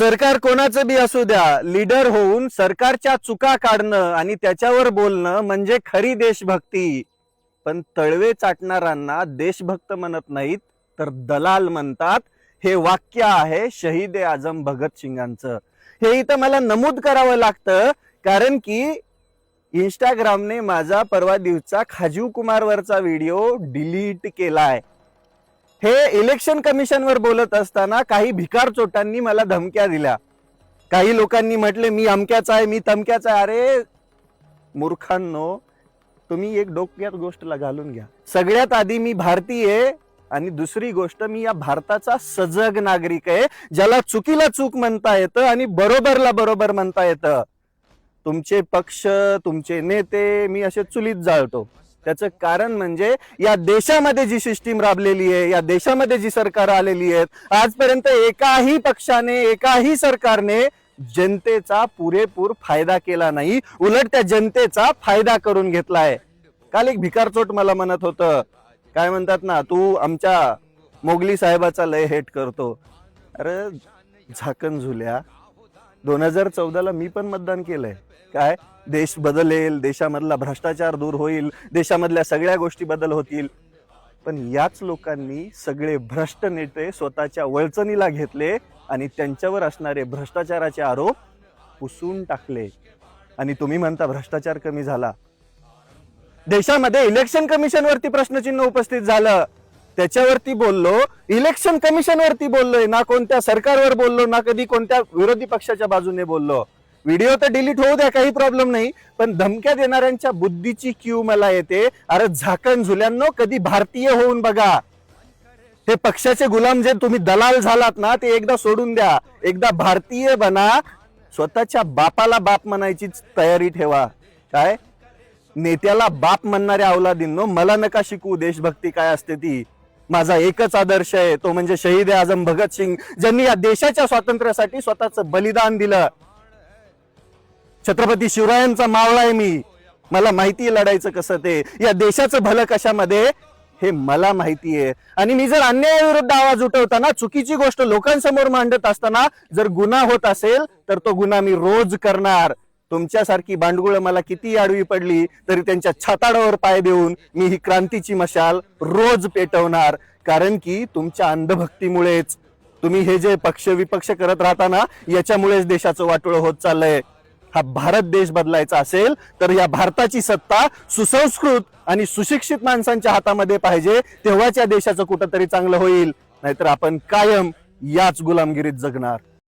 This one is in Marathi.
सरकार कोणाचं बी असू द्या लीडर होऊन सरकारच्या चुका काढणं आणि त्याच्यावर बोलणं म्हणजे खरी देशभक्ती. पण तळवे चाटणाऱ्यांना देशभक्त म्हणत नाहीत तर दलाल म्हणतात हे वाक्य आहे शहीद ए आझम भगतसिंगांचं हे इथं मला नमूद करावं लागतं कारण की इंस्टाग्रामने माझा परवा दिवसा खाजीव कुमारवरचा व्हिडिओ डिलीट केलाय. हे इलेक्शन कमिशनवर बोलत असताना काही भिकार चोटांनी मला धमक्या दिल्या. काही लोकांनी म्हटले मी अमक्याचा आहे मी तमक्याचा आहे. अरे मूर्खांनो तुम्ही एक डोक्यात गोष्टला घालून घ्या. सगळ्यात आधी मी भारतीय आणि दुसरी गोष्ट मी या भारताचा सजग नागरिक आहे ज्याला चुकीला चूक म्हणता येतं आणि बरोबरला बरोबर म्हणता येतं. तुमचे पक्ष तुमचे नेते मी असे चुलीत जाळतो. त्याचं कारण म्हणजे या देशामध्ये जी सिस्टीम राबलेली आहे या देशामध्ये जी सरकार आलेली आहेत आजपर्यंत एकाही पक्षाने एकाही सरकारने जनतेचा पुरेपूर फायदा केला नाही. उलट त्या जनतेचा फायदा करून घेतलाय. काल एक भिकारचोट मला म्हणत होतं. काय म्हणतात ना तू आमच्या मोगली साहेबाचा लय हेट करतो. अरे झाकण झुल्या. दोन हजार चौदाला मी पण मतदान केलंय. काय? देश बदलेल देशामधला भ्रष्टाचार दूर होईल देशामधल्या सगळ्या गोष्टी बदल होतील. पण याच लोकांनी सगळे भ्रष्ट नेते स्वतःच्या वळचणीला घेतले आणि त्यांच्यावर असणारे भ्रष्टाचाराचे आरोप पुसून टाकले. आणि तुम्ही म्हणता भ्रष्टाचार कमी झाला. देशामध्ये इलेक्शन कमिशनवरती प्रश्नचिन्ह उपस्थित झालं. त्याच्यावरती बोललो इलेक्शन कमिशन वरती बोललोय ना कोणत्या सरकारवर बोललो ना कधी कोणत्या विरोधी पक्षाच्या बाजूने बोललो. व्हिडिओ तर डिलीट होऊ द्या काही प्रॉब्लेम नाही पण धमक्या देणाऱ्यांच्या बुद्धीची क्यू मला येते. अरे झाकण झुल्यांनो कधी भारतीय होऊन बघा. हे पक्षाचे गुलाम जे तुम्ही दलाल झालात ना ते एकदा सोडून द्या. एकदा भारतीय बना. स्वतःच्या बापाला बाप म्हणायची तयारी ठेवा. काय? नेत्याला बाप म्हणणाऱ्या अवलादींनो मला नका शिकू देशभक्ती काय असते ती. माझा एकच आदर्श आहे तो म्हणजे शहीद आहे आजम भगतसिंग ज्यांनी या देशाच्या स्वातंत्र्यासाठी स्वतःचं बलिदान दिलं. छत्रपती शिवरायांचा मावळा आहे मी. मला माहिती लढायचं कसं ते. या देशाचं भलं कशामध्ये? हे मला माहिती आहे. आणि मी जर अन्यायाविरुद्ध आवाज उठवताना चुकीची गोष्ट लोकांसमोर मांडत असताना जर गुन्हा होत असेल तर तो गुन्हा मी रोज करणार. तुमच्यासारखी बांडगुळ मला किती आडवी पडली तरी त्यांच्या छाताडावर पाय देऊन मी ही क्रांतीची मशाल रोज पेटवणार. कारण की तुमच्या अंधभक्तीमुळेच तुम्ही हे जे पक्ष विपक्ष करत राहता ना याच्यामुळेच देशाचं वाटोळ होत चाललंय. हा भारत देश बदलायचा असेल तर या भारताची सत्ता सुसंस्कृत आणि सुशिक्षित माणसांच्या हातामध्ये पाहिजे तेव्हाच या देशाचं कुठंतरी चांगलं होईल. नाहीतर आपण कायम याच गुलामगिरीत जगणार.